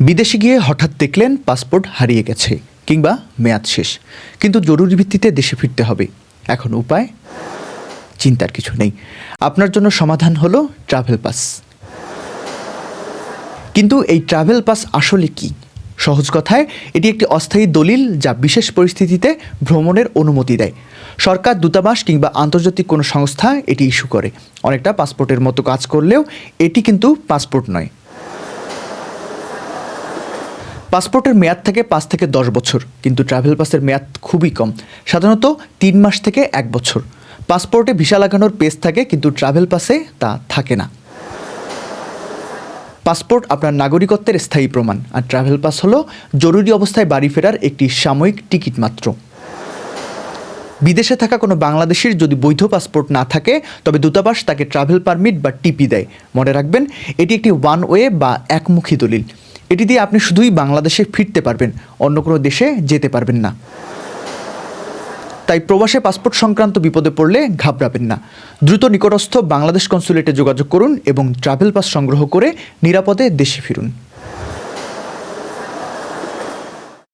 বিদেশে গিয়ে হঠাৎ দেখলেন পাসপোর্ট হারিয়ে গেছে কিংবা মেয়াদ শেষ। কিন্তু জরুরি ভিত্তিতে দেশে ফিরতে হবে। এখন উপায়? চিন্তার কিছু নেই। আপনার জন্য সমাধান হলো ট্রাভেল পাস। কিন্তু এই ট্রাভেল পাস আসলে কি? সহজ কথায়, এটি একটি অস্থায়ী দলিল যা বিশেষ পরিস্থিতিতে ভ্রমণের অনুমতি দেয়। সরকার দূতাবাস কিংবা আন্তর্জাতিক কোনো সংস্থা এটি ইস্যু করে। অনেকটা পাসপোর্টের মতো কাজ করলেও এটি কিন্তু পাসপোর্ট নয়। পাসপোর্টের মেয়াদ থাকে পাঁচ থেকে দশ বছর, কিন্তু ট্রাভেল পাসের মেয়াদ খুবই কম। সাধারণত তিন মাস থেকে এক বছর। পাসপোর্টে ভিসা লাগানোর পেজ থাকে, কিন্তু ট্রাভেল পাসে তা থাকে না। পাসপোর্ট আপনার নাগরিকত্বের স্থায়ী প্রমাণ, আর ট্রাভেল পাস হলো জরুরি অবস্থায় বাড়ি ফেরার একটি সাময়িক টিকিট মাত্র। বিদেশে থাকা কোনো বাংলাদেশির যদি বৈধ পাসপোর্ট না থাকে, তবে দূতাবাস তাকে ট্রাভেল পারমিট বা টিপি দেয়। মনে রাখবেন, এটি একটি ওয়ান ওয়ে বা একমুখী দলিল। এটি দিয়ে আপনি শুধুই বাংলাদেশে ফিরতে পারবেন, অন্য কোনো দেশে যেতে পারবেন না। তাই প্রবাসে পাসপোর্ট সংক্রান্ত বিপদে পড়লে ঘাবড়াবেন না। দ্রুত নিকটস্থ বাংলাদেশ কনসুলেটে যোগাযোগ করুন এবং ট্রাভেল পাস সংগ্রহ করে নিরাপদে দেশে ফিরুন।